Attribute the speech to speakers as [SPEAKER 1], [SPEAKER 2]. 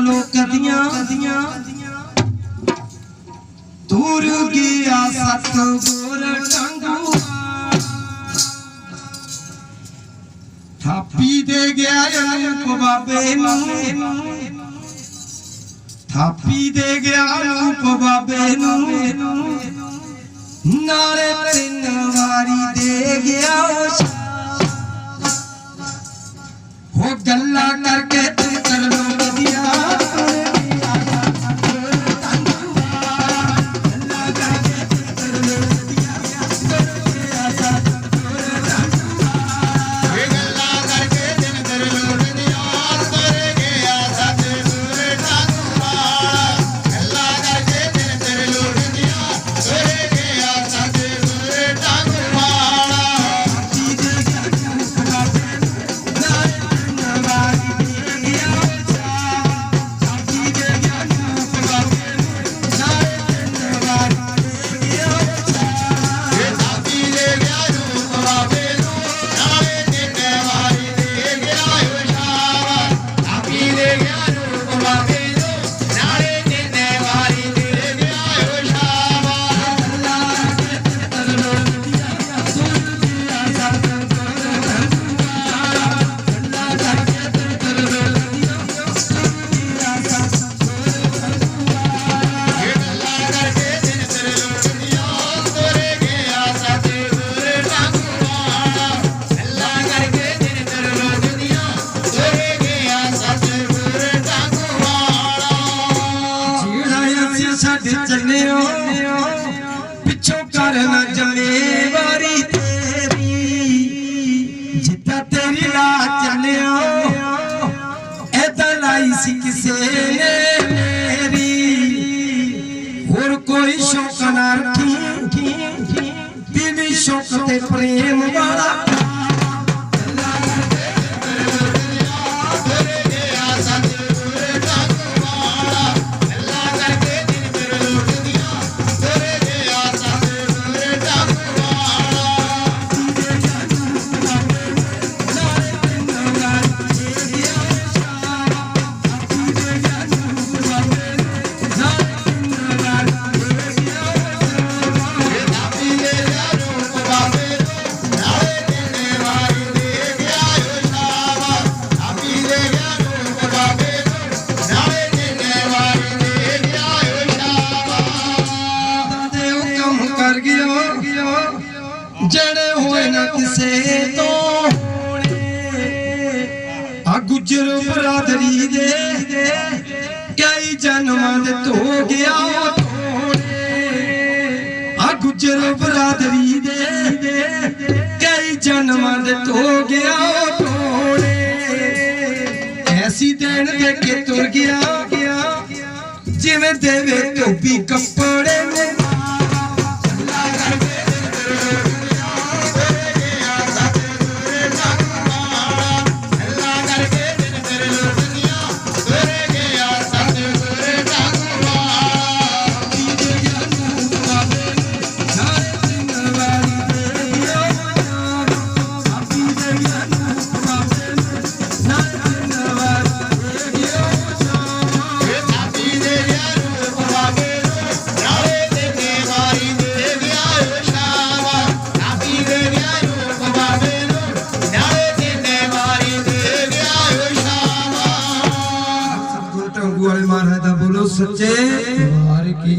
[SPEAKER 1] ਗੱਲਾਂ ਕਦੀਆਂ ਦੂਰ ਗਿਆ ਸਤ ਗੋਰ ਟੰਗੂ ਥਾਪੀ ਦੇ ਗਿਆ ਅਨੂਪ ਬਾਬੇ ਨੂੰ। ਥਾਪੀ ਦੇ ਗਿਆ ਅਨੂਪ ਬਾਬੇ ਨੂੰ। ਨਾਲੇ ਤਿੰਨ ਵਾਰੀ ਦੇ ਚੱਲਿਓ ਪਿੱਛੋਂ ਕਰ ਨਾ ਜੰਮੇ ਵਾਰੀ। ਜਿਹੜੇ ਹੋਏ ਨਾ ਕਿਸੇ ਤੋਂ ਆ ਗੁਜਰ ਬਰਾਦਰੀ ਦੇ ਕਈ ਜਨਮਾਂ ਦੇ ਧੋ ਗਿਆ ਆ ਗੁਜਰ ਬਰਾਦਰੀ ਦੇ ਕਈ ਜਨਮਾਂ ਦੇ ਧੋ ਗਿਆ ਐਸੀ ਦੇਣ ਦੇ ਕੇ ਤੁਰ ਗਿਆ। ਜਿਵੇਂ ਦੇਵੇ ਧੋਬੀ ਕੱਪੜ सच्चे द्वार की